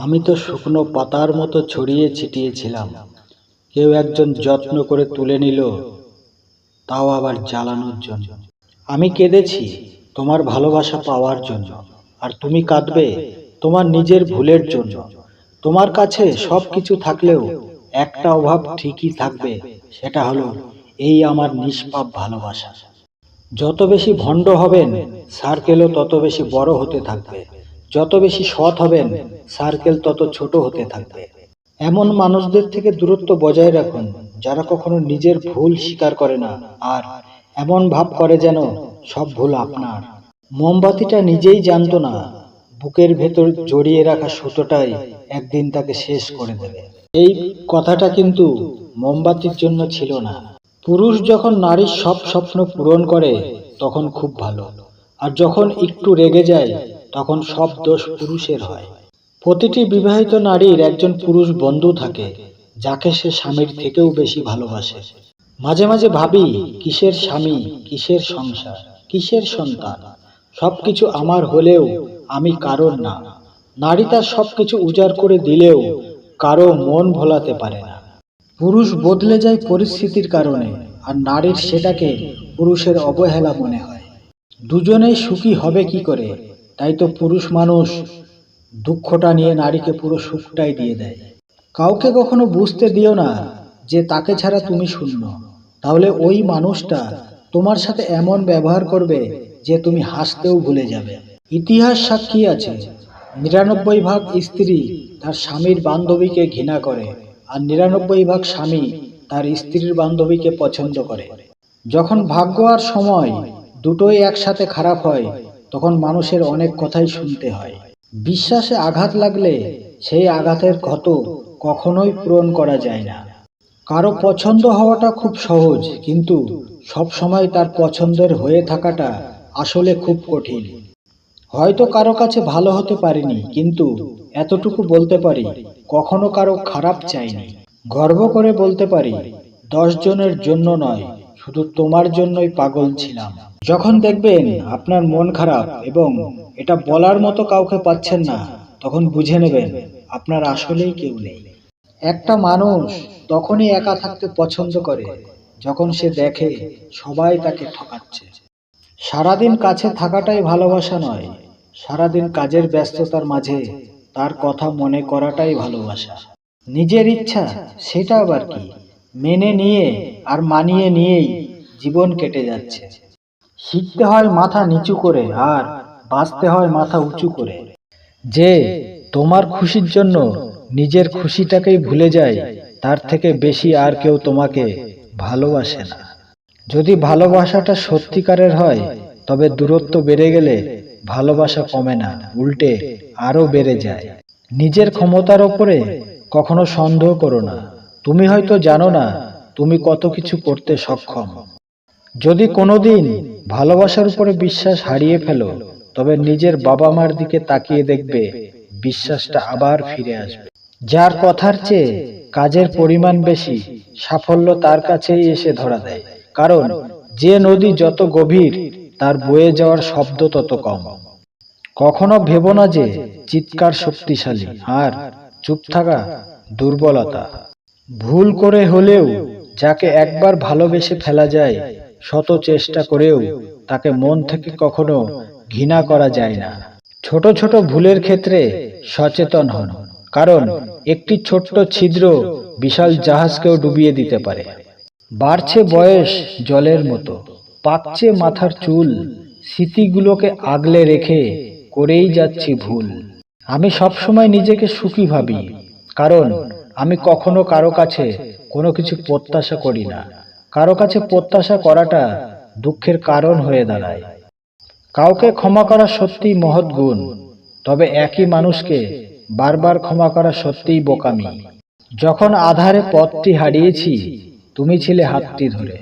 আমি তো শুকনো পাতার মতো ছড়িয়ে ছিটিয়েছিলাম। কেউ একজন যত্ন করে তুলে নিল, তাও আবার জ্বালানোর জন্য। আমি কেঁদেছি তোমার ভালোবাসা পাওয়ার জন্য, আর তুমি কাঁদবে তোমার নিজের ভুলের জন্য। তোমার কাছে সব কিছু থাকলেও একটা অভাব ঠিকই থাকবে, সেটা হলো এই আমার নিষ্পাপ ভালোবাসা। যত বেশি ভণ্ড হবেন সার্কেলও তত বেশি বড় হতে থাকবে। যত বেশি সৎ হবেন সার্কেল তত ছোট হতে থাকবে। এমন মানুষদের থেকে দূরত্ব বজায় রাখুন, যারা কখনো নিজের ভুল স্বীকার করে না, আর এমন ভাব করে যেন সব ভুল আপনার। মোমবাতিটা নিজেই জানতো না, বুকের ভেতর জড়িয়ে রাখা সুতোটাই একদিন তাকে শেষ করে দেবে। এই কথাটা কিন্তু মোমবাতির জন্য ছিল না। পুরুষ যখন নারীর সব স্বপ্ন পূরণ করে, তখন খুব ভালো। আর যখন একটু রেগে যায় তখন সব দোষ পুরুষের হয়। প্রতিটি বিবাহিত নারীর একজন পুরুষ বন্ধু থাকে, যাকে সে স্বামীর থেকেও বেশি ভালোবাসে। মাঝে মাঝে ভাবি, কিসের স্বামী, কিসের সংসার, কিসের সন্তান? সবকিছু আমার হলেও আমি কারোর না। নারী তার সবকিছু উজাড় করে দিলেও কারও মন ভোলাতে পারে না। পুরুষ বদলে যায় পরিস্থিতির কারণে, আর নারীর সেটাকে পুরুষের অবহেলা মনে হয়। দুজনেই সুখী হবে কি করে? তাই তো পুরুষ মানুষ দুঃখটা নিয়ে নারীকে পুরো সুখটাই দিয়ে দেয়। কাউকে কখনো বুঝতে দিও না যে তাকে ছাড়া তুমি শূন্য। তাহলে ওই মানুষটা তোমার সাথে এমন ব্যবহার করবে যে তুমি হাসতেও ভুলে যাবে। ইতিহাস সাক্ষী আছে, নিরানব্বই ভাগ স্ত্রী তার স্বামীর বান্ধবীকে ঘৃণা করে আর নিরানব্বই ভাগ স্বামী তার স্ত্রীর বান্ধবীকে পছন্দ করে। যখন ভাগ্য আর সময় দুটোই একসাথে খারাপ হয় তখন মানুষের অনেক কথাই শুনতে হয়। বিশ্বাসে আঘাত লাগলে সেই আঘাতের ক্ষত কখনোই পূরণ করা যায় না। কারও পছন্দ হওয়াটা খুব সহজ, কিন্তু সব সময় তার পছন্দের হয়ে থাকাটা আসলে খুব কঠিন। হয়তো কারও কাছে ভালো হতে পারিনি, কিন্তু এতটুকু বলতে পারি, কখনো কারও খারাপ চাইনি। গর্ব করে বলতে পারি, দশ জনের জন্য নয় শুধু তোমার জন্যই পাগল ছিলাম। যখন দেখবেন আপনার মন খারাপ এবং এটা বলার মতো কাউকে পাচ্ছেন না, তখন বুঝে নেবেন আপনার আসলেই কেউ নেই। একটা মানুষ তখনই একা থাকতে পছন্দ করে, যখন সে দেখে সবাই তাকে ঠকাচ্ছে। সারাদিন কাছে থাকাটাই ভালোবাসা নয়, সারাদিন কাজের ব্যস্ততার মাঝে তার কথা মনে করাটাই ভালোবাসা। নিজের ইচ্ছা, সেটা আবার কি? মেনে নিয়ে আর মানিয়ে নিয়েই জীবন কেটে যাচ্ছে। শিখতে হয় মাথা নিচু করে আর বাঁচতে হয় মাথা উঁচু করে। যে তোমার খুশির জন্য নিজের খুশিটাকেই ভুলে যায়, তার থেকে বেশি আর কেউ তোমাকে ভালোবাসে না। যদি ভালোবাসাটা সত্যিকারের হয়, তবে দূরত্ব বেড়ে গেলে ভালোবাসা কমে না, উল্টে আরও বেড়ে যায়। নিজের ক্ষমতার ওপরে কখনো সন্দেহ করো না। তুমি হয়তো জানো না, তুমি কত কিছু করতে সক্ষম। যদি কোনোদিন ভালোবাসার উপরে বিশ্বাস হারিয়ে ফেলো, তবে নিজের বাবা মার দিকে তাকিয়ে দেখবে, বিশ্বাসটা আবার ফিরে আসবে। যার কথার চেয়ে কাজের পরিমাণ বেশি, সাফল্য তার কাছেই এসে ধরা দেয়। কারণ যে নদী যত গভীর, তার বয়ে যাওয়ার শব্দ তত কম। কখনো ভেবো না যে, চিৎকার শক্তিশালী, আর চুপ থাকা দুর্বলতা। ভুল করে হলেও যাকে একবার ভালোবেসে ফেলা যায়, শত চেষ্টা করেও তাকে মন থেকে কখনো ঘৃণা করা যায় না। ছোট ছোট ভুলের ক্ষেত্রে সচেতন হন, কারণ একটি ছোট্ট ছিদ্র বিশাল জাহাজকেও ডুবিয়ে দিতে পারে। বাড়ছে বয়স জলের মতো, পাকছে মাথার চুল, স্মৃতিগুলোকে আগলে রেখে করেই যাচ্ছি ভুল। আমি সবসময় নিজেকে সুখী ভাবি, কারণ আমি কখনো কারও কাছে কোনো কিছু প্রত্যাশা করি না। কারও কাছে প্রত্যাশা করাটা দুঃখের কারণ হয়ে দাঁড়ায়। কাউকে ক্ষমা করা সত্যিই মহৎ গুণ, তবে একই মানুষকে বারবার ক্ষমা করা সত্যিই বোকামি। যখন আধারে পথটি হারিয়েছি, তুমি ছিলে হাতটি ধরে।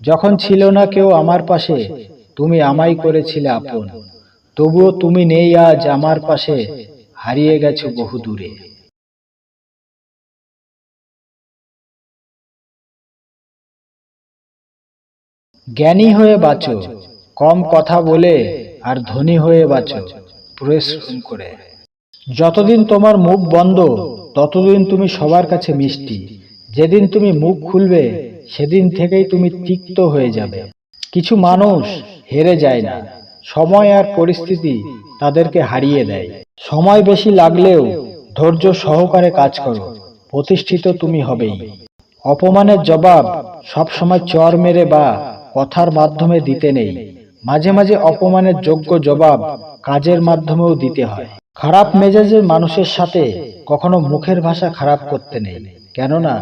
যখন ছিল না কেউ আমার পাশে, তুমি আমাই করেছিলে আপন। তবুও তুমি নেই আজ আমার পাশে, হারিয়ে গেছো বহু দূরে জ্ঞানী হয়ে বাঁচো, কম কথা বলে আর ধনী হয়ে বাঁচো পরিশ্রম করে। যতদিন তোমার মুখ বন্ধ, ততদিন তুমি সবার কাছে মিষ্টি। যেদিন তুমি মুখ খুলবে, সেদিন থেকেই তুমি তিক্ত হয়ে যাবে। কিছু মানুষ হেরে যায় না। সময় আর পরিস্থিতি তাদেরকে হারিয়ে দেয়। সময় বেশি লাগলেও ধৈর্য সহকারে কাজ করো, প্রতিষ্ঠিত তুমি হবেই। অপমানের জবাব সবসময় চর মেরে বা কথার মাধ্যমে দিতে নেই। মাঝে মাঝে অপমানের যোগ্য জবাব কাজের মাধ্যমেও দিতে হয়। খারাপ মেজাজের মানুষের সাথে কখনো মুখের ভাষা খারাপ করতে নেই। কেননা,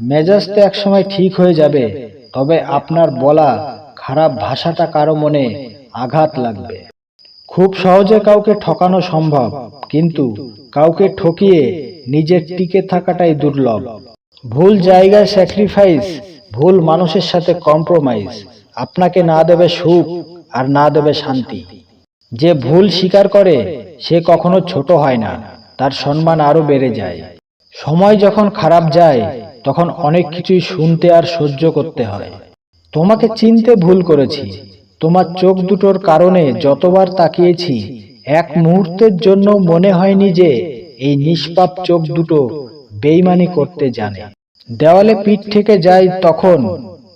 মেজাজ তো একসময় ঠিক হয়ে যাবে, তবে আপনার বলা খারাপ ভাষাটা কারও মনে আঘাত লাগবে। খুব সহজে কাউকে ঠকানো সম্ভব, কিন্তু কাউকে ঠকিয়ে নিজের টিকে থাকাটাই দুর্লভ। ভুল জায়গায় স্যাক্রিফাইস ভুল মানুষের সাথে কম্প্রোমাইজ আপনাকে না দেবে সুখ আর না দেবে শান্তি। যে ভুল স্বীকার করে, সে কখনো ছোট হয় না, তার সম্মান আরও বেড়ে যায়। সময় যখন খারাপ যায়, তখন অনেক কিছুই শুনতে আর সহ্য করতে হয়। তোমাকে চিনতে ভুল করেছি। তোমার চোখ দুটোর কারণে যতবার তাকিয়েছি, এক মুহূর্তের জন্য মনে হয়নি যে এই নিষ্পাপ চোখ দুটো বেইমানি করতে জানে। দেওয়ালে পিঠ থেকে যায় তখন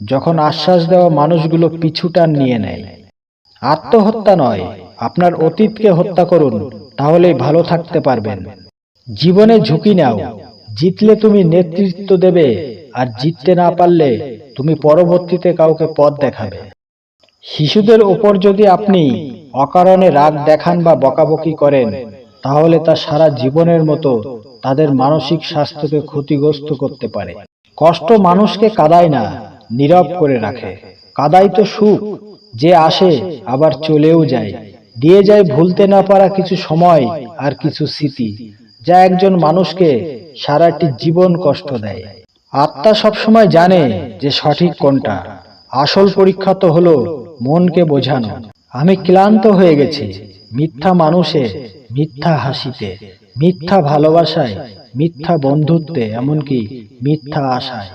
যখন আশ্বাস দেওয়া মানুষগুলো পিছুটান নিয়ে নেয়। আত্মহত্যা নয়, আপনার অতীতকে হত্যা করুন, তাহলেই ভালো থাকতে পারবেন। জীবনে ঝুঁকি নাও, জিতলে তুমি নেতৃত্ব দেবে, আর জিততে না পারলে তুমি পরবর্তীতে কাউকে পথ দেখাবে। শিশুদের ওপর যদি আপনি অকারণে রাগ দেখান বা বকাবকি করেন, তাহলে তা সারা জীবনের মতো তাদের মানসিক স্বাস্থ্যকে ক্ষতিগ্রস্ত করতে পারে। কষ্ট মানুষকে কাদায় না নীরব করে রাখে। কাদাই তো সুখ, যে আসে আবার চলেও যায়। দিয়ে যায় ভুলতে না পারা কিছু সময় আর কিছু স্মৃতি, যা একজন মানুষকে সারাটি জীবন কষ্ট দেয়। আত্মা সবসময় জানে যে সঠিক কোনটা। আসল পরীক্ষা তো হলো মনকে বোঝানো। আমি ক্লান্ত হয়ে গেছি। মিথ্যা মানুষে মিথ্যা হাসিতে, মিথ্যা ভালোবাসায় মিথ্যা বন্ধুত্বে, এমনকি মিথ্যা আশায়।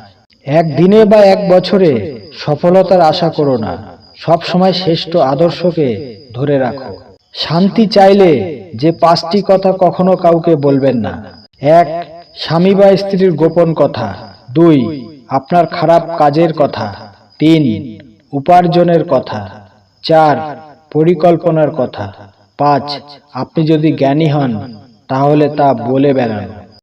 একদিনে বা এক বছরে সফলতার আশা করো না। সব সময় শ্রেষ্ঠ আদর্শকে ধরে রাখো। শান্তি চাইলে যে পাঁচটি কথা কখনো কাউকে বলবেন না। এক, স্বামী বা স্ত্রীর গোপন কথা। দুই, আপনার খারাপ কাজের কথা। তিন, উপার্জনের কথা। চার, পরিকল্পনার কথা। পাঁচ, আপনি যদি জ্ঞানী হন, তাহলে তা বলে বেড়ান।